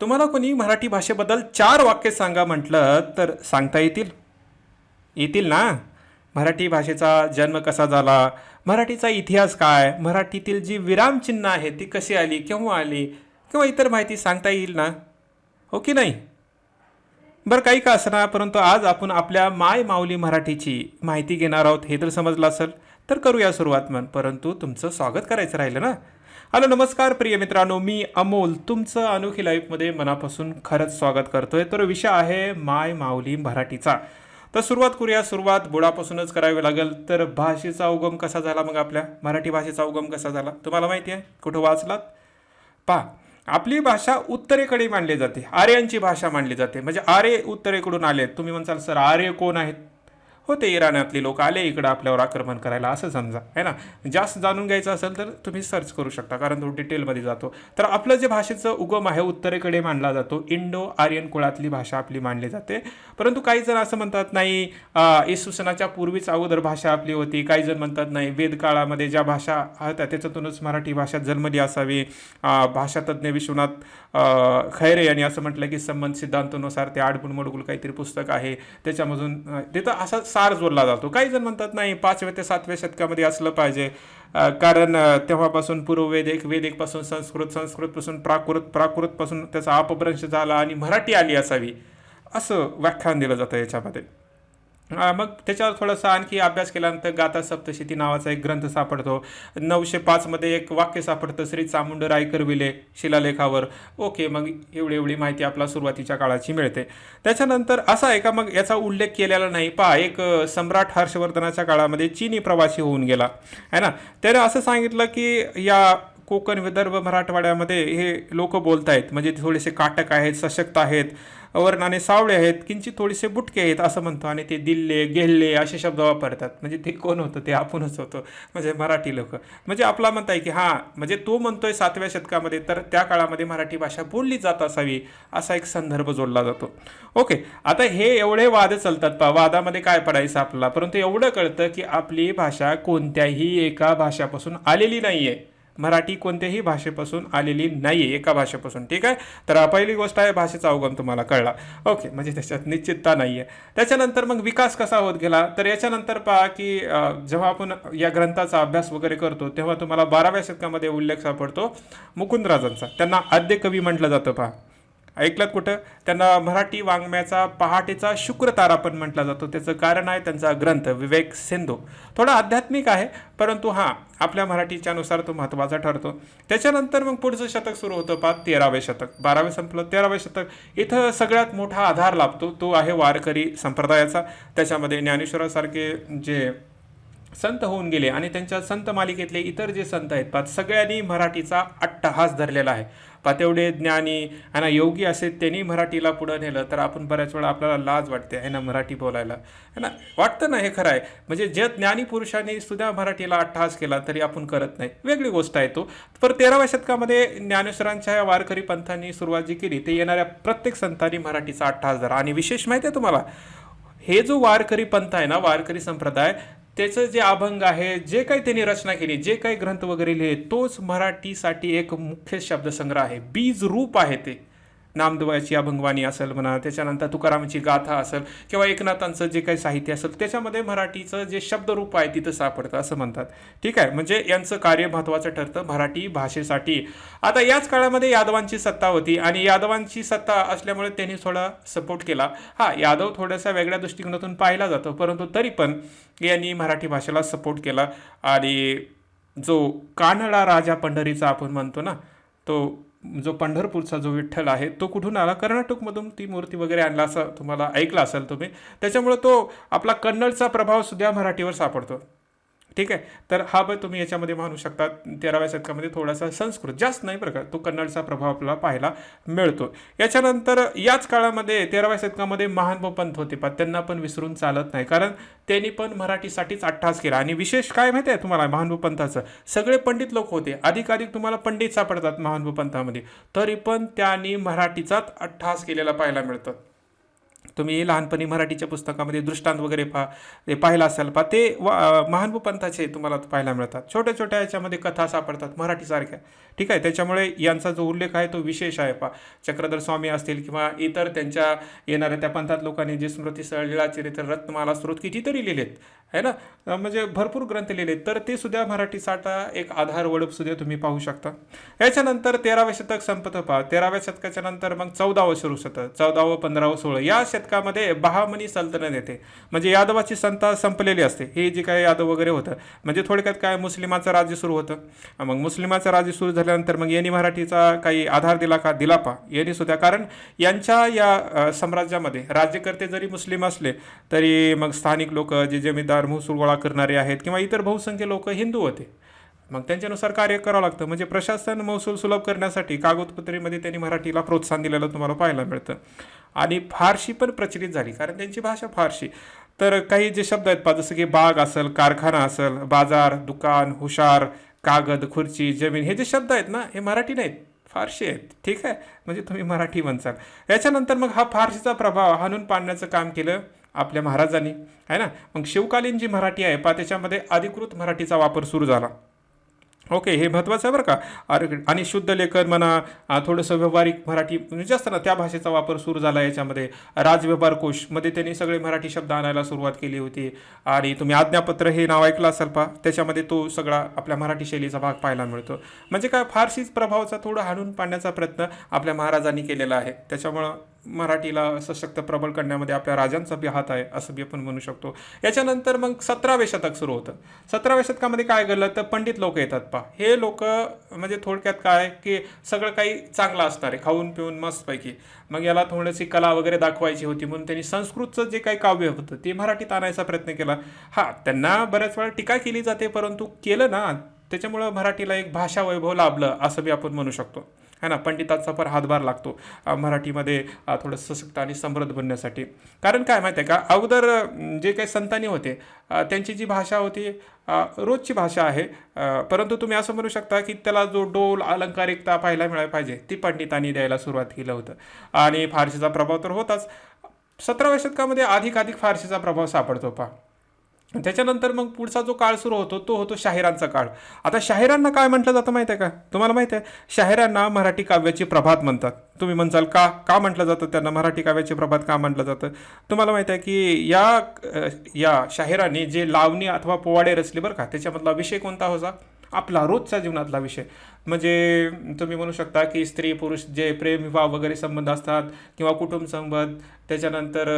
तुम्हाला कोणी मराठी भाषेबद्दल चार वाक्य सांगा म्हटलं तर सांगता येतील? येतील ना? मराठी भाषेचा जन्म कसा झाला? मराठीचा इतिहास काय? मराठीतील जी विरामचिन्ह आहेत ती कशी आली केव्हा आली? किंवा इतर माहिती सांगता येईल ना? हो की नाही? बरं काही का असणार परंतु आज आपण आपल्या माय माऊली मराठीची माहिती घेणार आहोत. हे तर समजलं असेल तर करूया सुरुवात मन परंतु तुमचं स्वागत करायचं राहिलं ना? हॅलो नमस्कार प्रिय मित्रांनो मी अमोल. तुमचं अनोखी लाईफमध्ये मनापासून खरंच स्वागत करतोय. तर विषय आहे माय माऊली मराठीचा. तर सुरुवात करूया. सुरुवात बुडापासूनच करावी लागेल. तर भाषेचा उगम कसा झाला मग आपल्या? मराठी भाषेचा उगम कसा झाला? तुम्हाला माहिती आहे? कुठं वाचलात? पहा. आपली भाषा उत्तरेकडे मानली जाते. आर्यांची भाषा मानली जाते. म्हणजे आर्य उत्तरेकडून आले. तुम्ही म्हणसाल सर आर्य कोण आहेत? हो ते इराणातले लोक. आले इकडं आपल्यावर आक्रमण करायला असं समजा. है ना? जास्त जाणून घ्यायचं असेल तर तुम्ही सर्च करू शकता कारण तो डिटेलमध्ये जातो. तर आपलं जे भाषेचं उगम आहे उत्तरेकडे मानला जातो. इंडो आर्यन कुळातली भाषा आपली मानली जाते. परंतु काही जण असं म्हणतात नाही इसुसनाच्या पूर्वीच अगोदर भाषा आपली होती. काही जण म्हणतात नाही वेद काळामध्ये ज्या भाषा होत्या त्याच्यातूनच मराठी भाषा जन्मली असावी. भाषातज्ञ विश्वनाथ खैरे यांनी असं म्हटलं की संबंध सिद्धांतानुसार ते आडबुड मडगुल काहीतरी पुस्तक आहे. त्याच्यामधून तिथं असा सार जोडला जातो. काही जण म्हणतात नाही पाचव्या ते सातव्या शतकामध्ये असलं पाहिजे. कारण तेव्हापासून पूर्व वेदिक वेदिकपासून संस्कृत संस्कृतपासून प्राकृत प्राकृतपासून त्याचा अपभ्रंश झाला आणि मराठी आली असावी असं व्याख्यान दिलं जातं याच्यामध्ये. मग त्याच्यावर थोडासा आणखी अभ्यास केल्यानंतर गाथा सप्तशती नावाचा एक ग्रंथ सापडतो. नऊशे पाचमध्ये एक वाक्य सापडतं श्री चामुंडराय विले शिलालेखावर. ओके मग एवढी एवढी माहिती आपला सुरुवातीच्या काळाची मिळते. त्याच्यानंतर असा आहे का मग याचा उल्लेख केलेला नाही पहा एक सम्राट हर्षवर्धनाच्या काळामध्ये चीनी प्रवासी होऊन गेला. आहे ना? त्याने असं सांगितलं की या कोकण विदर्भ मराठवाड्यामध्ये हे लोक बोलत आहेत म्हणजे थोडेसे काटक आहेत सशक्त आहेत वर्णाने सावळे आहेत किंचित थोडेसे बुटके आहेत असं म्हणतो. आणि ते दिल्ले गेल्ले असे शब्द वापरतात. म्हणजे ते कोण होतं? ते आपणच होतो. म्हणजे मराठी लोक. म्हणजे आपला म्हणताय की हां म्हणजे तो म्हणतोय सातव्या शतकामध्ये तर त्या काळामध्ये मराठी भाषा बोलली जात असावी असा एक संदर्भ जोडला जातो. ओके आता हे एवढे वाद चालतात पा वादामध्ये काय पडायचं आपल्याला? परंतु एवढं कळतं की आपली भाषा कोणत्याही एका भाषापासून आलेली नाही आहे मराठी कोणत्याही भाषेपासून आलेली नाही आहे एका भाषेपासून ठीक आहे? तर पहिली गोष्ट आहे भाषेचा अवगम तुम्हाला कळला. ओके म्हणजे त्याच्यात निश्चितता नाही आहे त्याच्यानंतर मग विकास कसा होत गेला? तर याच्यानंतर पहा की जेव्हा आपण या ग्रंथाचा अभ्यास वगैरे करतो तेव्हा तुम्हाला बाराव्या शतकामध्ये उल्लेख सापडतो मुकुंदराजांचा. त्यांना आद्य कवी म्हटलं जातं पहा. ऐकलं कुठं? त्यांना मराठी वाङ्मयाचा पहाटेचा शुक्र तारा पण म्हटला जातो. त्याचं कारण आहे त्यांचा ग्रंथ विवेक सिंधू. थोडा आध्यात्मिक आहे परंतु हां आपल्या मराठीच्यानुसार तो महत्त्वाचा ठरतो. त्याच्यानंतर मग पुढचं शतक सुरू होतं पा तेरावे शतक. बारावे संपलं तेरावे शतक. इथं सगळ्यात मोठा आधार लाभतो तो आहे वारकरी संप्रदायाचा. त्याच्यामध्ये ज्ञानेश्वरासारखे जे संत होऊन गेले आणि त्यांच्या संत मालिकेतले इतर जे संत आहेत पा सगळ्यांनी मराठीचा अट्टहास धरलेला आहे. पा तेवढे ज्ञानी आणि योगी असे त्यांनी मराठीला पुढं नेलं तर आपण बऱ्याच वेळा आपल्याला लाज वाटते आहे ना मराठी बोलायला. है ना? वाटतं ना हे खरं आहे. म्हणजे जे ज्ञानी पुरुषांनी सुद्धा मराठीला अट्टहास केला तरी आपण करत नाही. वेगळी गोष्ट आहे तो. पर तेराव्या शतकामध्ये ज्ञानेश्वरांच्या या वारकरी पंथांनी सुरुवात जी केली ते येणाऱ्या प्रत्येक संतांनी मराठीचा अट्टहास धरा आणि विशेष माहिती आहे तुम्हाला हे जो वारकरी पंथ आहे ना वारकरी संप्रदाय त्याचं जे अभंग आहे जे काही त्यांनी रचना केली जे काही ग्रंथ वगैरे लिहिले तोच मराठीसाठी एक मुख्य शब्दसंग्रह आहे. बीज रूप आहे ते. नामदेवाची अभंगवाणी असेल म्हणा त्याच्यानंतर तुकारामाची गाथा असेल किंवा एकनाथांचं जे काही साहित्य असेल त्याच्यामध्ये मराठीचं जे शब्दरूप आहे तिथं सापडतं असं म्हणतात. ठीक आहे? म्हणजे यांचं कार्य महत्त्वाचं ठरतं मराठी भाषेसाठी. आता याच काळामध्ये यादवांची सत्ता होती आणि यादवांची सत्ता असल्यामुळे त्यांनी थोडा सपोर्ट केला. हा यादव थोड्याशा वेगळ्या दृष्टिकोनातून पाहिला जातो परंतु तरी पण यांनी मराठी भाषेला सपोर्ट केला. आणि जो कानडा राजा पंढरीचा आपण म्हणतो ना तो जो पंढरपूरचा जो विठ्ठल आहे तो कुठून आला? कर्नाटकमधून ती मूर्ती वगैरे आणला असं तुम्हाला ऐकलं असाल तुम्ही. त्याच्यामुळे तो आपला कन्नडचा प्रभाव सुद्धा मराठीवर सापडतो. ठीक आहे? तर हा पण तुम्ही याच्यामध्ये म्हणू शकता तेराव्या शतकामध्ये थोडासा संस्कृत जास्त नाही बरं का? तो कन्नडचा प्रभाव आपल्याला पाहायला मिळतो. याच्यानंतर याच काळामध्ये तेराव्या शतकामध्ये महानुभव पंत होते पण त्यांना पण विसरून चालत नाही. कारण त्यांनी पण मराठीसाठीच अट्टहास केला. आणि विशेष काय माहिती आहे तुम्हाला? महानुभव पंथाचं सगळे पंडित लोक होते. अधिकाधिक तुम्हाला पंडित सापडतात महानुभव पंथामध्ये तरी पण त्यांनी मराठीचाच अट्टहास केलेला पाहायला मिळतं. तुम्ही लहानपणी मराठीच्या पुस्तकामध्ये दृष्टांत वगैरे पहा ते पाहिला असाल पहा ते वा महानभू पंथाचे तुम्हाला पाहायला मिळतात. छोट्या छोट्या याच्यामध्ये कथा सापडतात मराठीसारख्या ठीक आहे? त्याच्यामुळे यांचा जो उल्लेख आहे तो विशेष आहे पहा. चक्रधर स्वामी असतील किंवा इतर त्यांच्या येणाऱ्या त्या पंथात लोकांनी जे स्मृती स्मृतीस्थळ लीळाचरित्र रत्नमाला स्रोत कितीतरी लिहिलेत. आहे ना? म्हणजे भरपूर ग्रंथ लिहिलेत तर ते सुद्धा मराठीसाठी एक आधार वडप सुद्धा तुम्ही पाहू शकता. याच्यानंतर तेराव्या शतक संपत पहा. तेराव्या शतकाच्या नंतर मग चौदावं सुरू होतं. चौदावं पंधरावं सोळं. या शतकामध्ये बहामनी सल्तनत येते. म्हणजे यादवाची संता संपलेली असते. हे जे काय यादव वगैरे होतं. म्हणजे थोडक्यात काय? मुस्लिमाचं राज्य सुरू होतं. मग मुस्लिमाचं राज्य सुरू झाल्यानंतर मग यांनी मराठीचा काही आधार दिला का? दिला पा. यांनी सुद्धा. कारण यांच्या या साम्राज्यामध्ये राज्यकर्ते जरी मुस्लिम असले तरी मग स्थानिक लोक जे जमीनदार महसूल गोळा करणारे आहेत किंवा इतर बहुसंख्य लोक हिंदू होते. मग त्यांच्यानुसार कार्य करावं लागतं. म्हणजे प्रशासन महसूल सुलभ करण्यासाठी कागदपत्रीमध्ये त्यांनी मराठीला प्रोत्साहन दिलेलं तुम्हाला पाहायला मिळतं. आणि फारशी पण प्रचलित झाली. कारण त्यांची भाषा फारशी. तर काही जे शब्द आहेत पा जसं की बाग असेल कारखाना असेल बाजार दुकान हुशार कागद खुर्ची जमीन हे जे शब्द आहेत ना हे मराठी नाहीत. फारशी आहेत. ठीक आहे. म्हणजे तुम्ही मराठी म्हणसाल. याच्यानंतर मग हा फारशीचा प्रभाव हाणून पाडण्याचं काम केलं. आपल्या महाराजांनी आहे ना? मग शिवकालीन जी मराठी आहे पा त्याच्यामध्ये अधिकृत मराठीचा वापर सुरू झाला. ओके हे महत्त्वाचं आहे बरं का? अरे- आणि शुद्ध लेखन म्हणा थोडंसं व्यावहारिक मराठी म्हणजे जास्त ना त्या भाषेचा वापर सुरू झाला याच्यामध्ये. राजव्यवहार कोशमध्ये त्यांनी सगळे मराठी शब्द आणायला सुरुवात केली होती. आणि तुम्ही आज्ञापत्र हे नाव ऐकलं असाल पा त्याच्यामध्ये तो सगळा आपल्या मराठी शैलीचा भाग पाहायला मिळतो. म्हणजे काय फारशीच प्रभावाचा थोडं हाणून पाडण्याचा प्रयत्न आपल्या महाराजांनी केलेला आहे. त्याच्यामुळं मराठीला सशक्त प्रबळ करण्यामध्ये आपल्या राजांचा बी हात आहे असं बी आपण म्हणू शकतो. याच्यानंतर मग सतराव्या शतक सुरू होतं. सतराव्या शतकामध्ये काय घडलं? तर पंडित लोक येतात पा हे लोक म्हणजे थोडक्यात काय? की सगळं काही चांगलं असणार आहे खाऊन पिऊन मस्तपैकी. मग याला थोडीशी कला वगैरे दाखवायची होती म्हणून त्यांनी संस्कृतचं जे काही काव्य होतं ते मराठीत आणायचा प्रयत्न केला. हा त्यांना बऱ्याच वेळा टीका केली जाते परंतु केलं ना त्याच्यामुळं मराठीला एक भाषा वैभव लाभलं असं बी आपण म्हणू शकतो. है ना? पंडितांचा फार हातभार लागतो मराठीमध्ये थोडं सशक्त आणि समृद्ध बनण्यासाठी. कारण काय माहिती आहे का? अगोदर जे काही संतांनी होते त्यांची जी भाषा होती रोजची भाषा आहे परंतु तुम्ही असं म्हणू शकता की त्याला जो डोल अलंकारिकता पाहायला मिळायला पाहिजे ती पंडितांनी द्यायला सुरुवात केलं होतं. आणि फारशीचा प्रभाव तर होताच. सतराव्या शतकामध्ये अधिक अधिक फारशीचा प्रभाव सापडतो पहा. त्याच्यानंतर मग पुढचा जो काळ सुरू होतो तो होतो शाहिरांचा काळ. आता शाहिरांना काय म्हटलं जातं माहिती आहे का? तुम्हाला माहिती आहे शाहिरांना मराठी काव्याची प्रभात म्हणतात. तुम्ही म्हणसाल का का म्हटलं जातं त्यांना? मराठी काव्याची प्रभात का म्हटलं जातं? तुम्हाला माहिती आहे की या या शाहिरांनी जे लावणी अथवा पोवाडे रचले बरं का त्याच्यामधला विषय कोणता होता आपला रोजच्या जीवनातला विषय. म्हणजे तुम्ही म्हणू शकता की स्त्री पुरुष जे प्रेम विवाह वगैरे संबंध असतात किंवा कुटुंब संबंध त्याच्यानंतर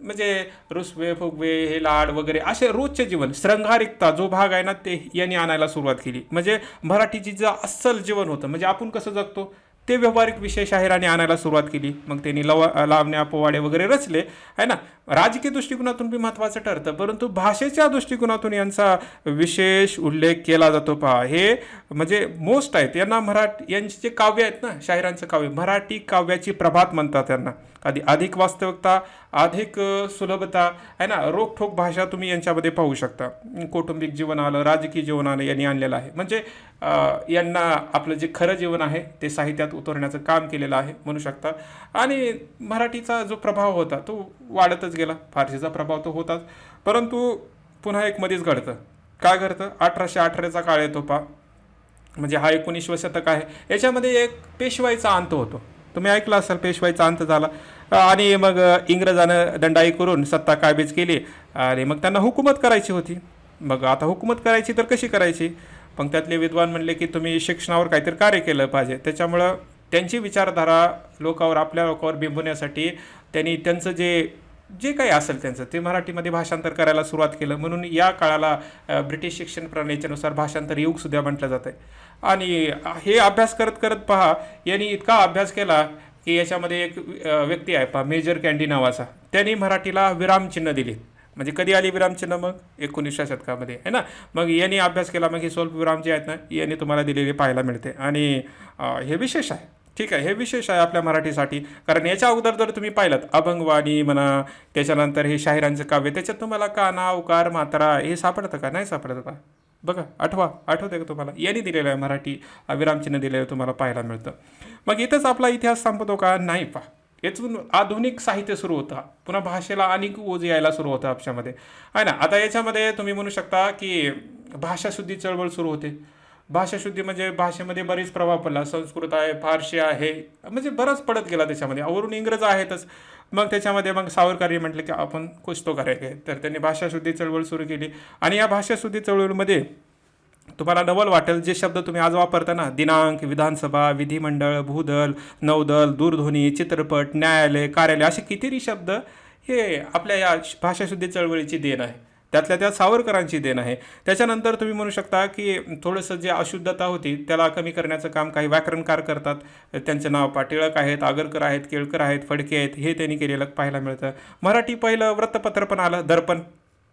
म्हणजे रुसवे फुगवे हे लाड वगैरे असे रोजचे जीवन श्रंगारिकता जो भाग आहे ना ते यांनी आणायला सुरुवात केली. म्हणजे मराठीची जे अस्सल जीवन होतं म्हणजे आपण कसं जगतो? ते व्यावहारिक विषय शाहिराने आणायला सुरुवात केली. मग त्यांनी लव लावण्या पोवाडे वगैरे रचले. आहे ना? राजकीय दृष्टिकोनातून बी महत्त्वाचं ठरतं. परंतु भाषेच्या दृष्टिकोनातून यांचा विशेष उल्लेख केला जातो पहा. हे म्हणजे मोस्ट आहेत. यांना मराठी यांचे जे काव्य आहेत ना शाहिरांचं काव्य मराठी काव्याची प्रभात म्हणतात त्यांना. आधी अधिक वास्तविकता अधिक सुलभता आहे ना? रोखठोक भाषा तुम्ही यांच्यामध्ये पाहू शकता. कौटुंबिक जीवन आलं राजकीय जीवन आलं यांनी आणलेलं आहे. म्हणजे यांना आपलं जे खरं जीवन आहे ते साहित्यात उतरण्याचं काम केलेलं आहे म्हणू शकता. आणि मराठीचा जो प्रभाव होता तो वाढतच गेला. फारसीचा प्रभाव तो होताच. परंतु पुन्हा एक मध्येच घडतं. काय घडतं? अठराशे अठराचा काळ येतो पा म्हणजे हा एकोणीसवं शतक आहे. याच्यामध्ये एक पेशवाईचा अंत होतो. तुम्ही ऐकलं असाल पेशवाईचा अंत झाला. आणि मग इंग्रजानं दंडाई करून सत्ता काबीज केली आणि मग त्यांना हुकूमत करायची होती. मग आता हुकूमत करायची तर कशी करायची? मग त्यातले विद्वान म्हणले की तुम्ही शिक्षणावर काहीतरी कार्य केलं पाहिजे. त्याच्यामुळं त्यांची विचारधारा लोकावर आपल्या लोकावर बिंबवण्यासाठी त्यांनी त्यांचं जे जे काही असेल त्यांचं ते मराठीमध्ये भाषांतर करायला सुरुवात केलं. म्हणून या काळाला ब्रिटिश शिक्षण प्रणालीच्यानुसार भाषांतर युगसुद्धा म्हटलं जातं आणि हे अभ्यास करत करत पहा यांनी इतका अभ्यास केला की याच्यामध्ये एक व्यक्ती आहे पहा मेजर कॅन्डी नावाचा. त्यांनी मराठीला विरामचिन्ह दिली. म्हणजे कधी आली विरामचिन्ह मग? एकोणीसच्या शतकामध्ये आहे ना? मग यांनी अभ्यास केला मग हे स्वल्प विराम जे आहेत ना यांनी तुम्हाला दिलेले पाहायला मिळते. आणि हे विशेष आहे. ठीक आहे हे विशेष आहे आपल्या मराठीसाठी. कारण याच्या अगोदर जर तुम्ही पाहिलं अभंगवाणी म्हणा त्याच्यानंतर हे शाहिरांचं काव्य त्याच्यात तुम्हाला काना उकार मात्रा हे सापडतं का? नाही सापडतं का? बघा आठवा आठवते का तुम्हाला? यांनी दिलेलं आहे मराठी विरामचिन्ह दिलेलं तुम्हाला पाहायला मिळतं. मग इथंच आपला इतिहास संपतो का? नाही पा यातून आधुनिक साहित्य सुरू होतं. पुन्हा भाषेला अनेक ओझ यायला सुरू होतं आपल्यामध्ये. आहे ना? आता याच्यामध्ये तुम्ही म्हणू शकता की भाषाशुद्धी चळवळ सुरू होते. भाषाशुद्धी म्हणजे भाषेमध्ये बरीच प्रभाव पडला. संस्कृत आहे फारशी आहे. म्हणजे बराच पडत गेला त्याच्यामध्ये. अवरून इंग्रज आहेतच. मग त्याच्यामध्ये मग सावरकरी म्हटलं की आपण कुछ तो करायचे तर त्यांनी भाषाशुद्धी चळवळ सुरू केली. आणि या भाषाशुद्धी चळवळीमध्ये तुम्हाला डबल वाटेल जे शब्द तुम्ही आज वापरता ना दिनांक विधानसभा विधिमंडळ भूदल नौदल दूरध्वनी चित्रपट न्यायालय कार्यालय असे कितीतरी शब्द हे आपल्या या भाषाशुद्धी चळवळीची देण आहे. त्यातल्या त्यात सावरकरांची देण आहे. त्याच्यानंतर तुम्ही म्हणू शकता की थोडंसं जे अशुद्धता होती त्याला कमी करण्याचं काम काही व्याकरणकार करतात. त्यांचं नाव पाटिळक आहेत आगरकर आहेत केळकर आहेत फडके आहेत हे त्यांनी केलेलं पाहायला मिळतं. मराठी पहिलं वृत्तपत्र पण आलं दर्पण.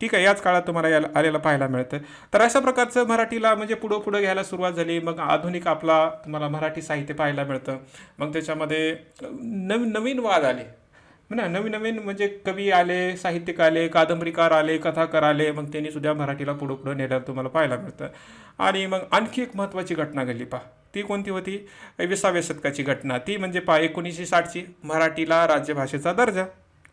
ठीक आहे याच काळात तुम्हाला याला आलेलं पाहायला मिळतं. तर अशा प्रकारचं मराठीला म्हणजे पुढं पुढं घ्यायला सुरुवात झाली मग आधुनिक आपला तुम्हाला मराठी साहित्य पाहायला मिळतं. मग त्याच्यामध्ये नवीन नवीन वाद आले. ना नवीन नवीन म्हणजे कवी आले साहित्यिक आले कादंबरीकार आले कथाकार आले मग त्यांनी सुद्धा मराठीला पुढं पुढं नेल्याला तुम्हाला पाहायला मिळतं. आणि मग आणखी एक महत्त्वाची घटना घडली पहा. ती कोणती होती? विसाव्या शतकाची घटना. ती म्हणजे पहा एकोणीसशे साठची मराठीला राज्यभाषेचा दर्जा.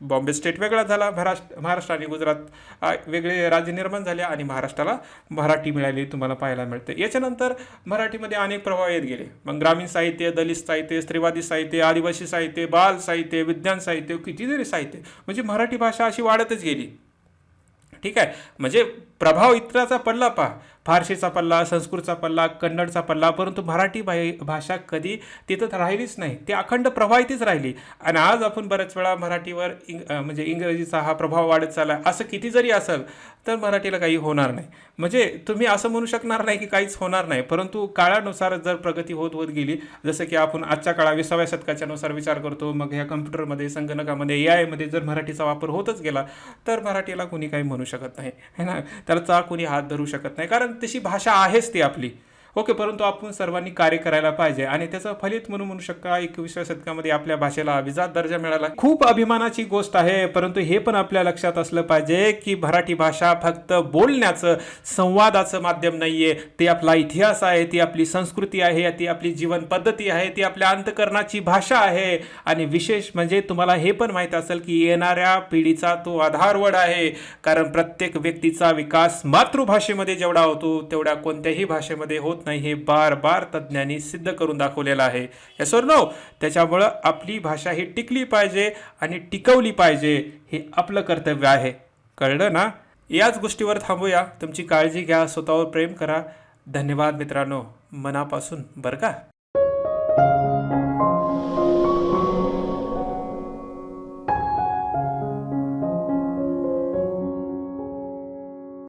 बॉम्बे स्टेट वेगळा झाला महाराष्ट्र महाराष्ट्र आणि गुजरात वेगळे राज्य निर्माण झाले आणि महाराष्ट्राला मराठी मिळाली तुम्हाला पाहायला मिळते. याच्यानंतर मराठीमध्ये अनेक प्रभाव येत गेले. मग ग्रामीण साहित्य दलित साहित्य स्त्रीवादी साहित्य आदिवासी साहित्य बाल साहित्य विज्ञान साहित्य कितीतरी साहित्य म्हणजे मराठी भाषा अशी वाढतच गेली. ठीक आहे? म्हणजे प्रभाव इतराचा पडला पहा. फारशीचा पल्ला संस्कृतचा पल्ला कन्नडचा पल्ला परंतु मराठी भा- भाषा कधी तिथं राहिलीच नाही. ती अखंड प्रभावितच राहिली. आणि आज आपण बऱ्याच वेळा मराठीवर इंग म्हणजे इंग्रजीचा हा प्रभाव वाढत चालला असं किती जरी असेल तर मराठीला काही होणार नाही. म्हणजे तुम्ही असं म्हणू शकणार नाही की काहीच होणार नाही. परंतु काळानुसार जर प्रगती होत होत गेली जसं की आपण आजच्या काळा विसाव्या शतकाच्या नुसार विचार करतो मग ह्या कम्प्युटरमध्ये संगणकामध्ये ए आयमध्ये जर मराठीचा वापर होतच गेला तर मराठीला कोणी काही म्हणू शकत नाही. है ना? त्याला कोणी हात धरू शकत नाही. कारण तशी भाषा आहेच ती आपली. ओके परंतु आपण सर्वांनी कार्य करायला पाहिजे आणि त्याचं फलित म्हणून म्हणू शकता एकविसाव्या शतकामध्ये आपल्या भाषेला अभिजात दर्जा मिळाला. खूप अभिमानाची गोष्ट आहे परंतु हे पण आपल्या लक्षात असलं पाहिजे की मराठी भाषा फक्त बोलण्याचं संवादाचं माध्यम नाहीये. ते आपला इतिहास आहे ती आपली संस्कृती आहे ती आपली जीवन पद्धती आहे ती आपल्या अंतकरणाची भाषा आहे. आणि विशेष म्हणजे तुम्हाला हे पण माहीत असेल की येणाऱ्या पिढीचा तो आधारवड आहे. कारण प्रत्येक व्यक्तीचा विकास मातृभाषेमध्ये जेवढा होतो तेवढ्या कोणत्याही भाषेमध्ये होत नाही हे बार बार तज्ज्ञांनी सिद्ध करून दाखवलेलं आहे. या नो त्याच्यामुळं आपली भाषा ही टिकली पाहिजे आणि टिकवली पाहिजे हे आपलं कर्तव्य आहे. कळलं ना? याच गोष्टीवर थांबूया. तुमची काळजी घ्या स्वतःवर प्रेम करा. धन्यवाद मित्रांनो. मनापासून बरं का?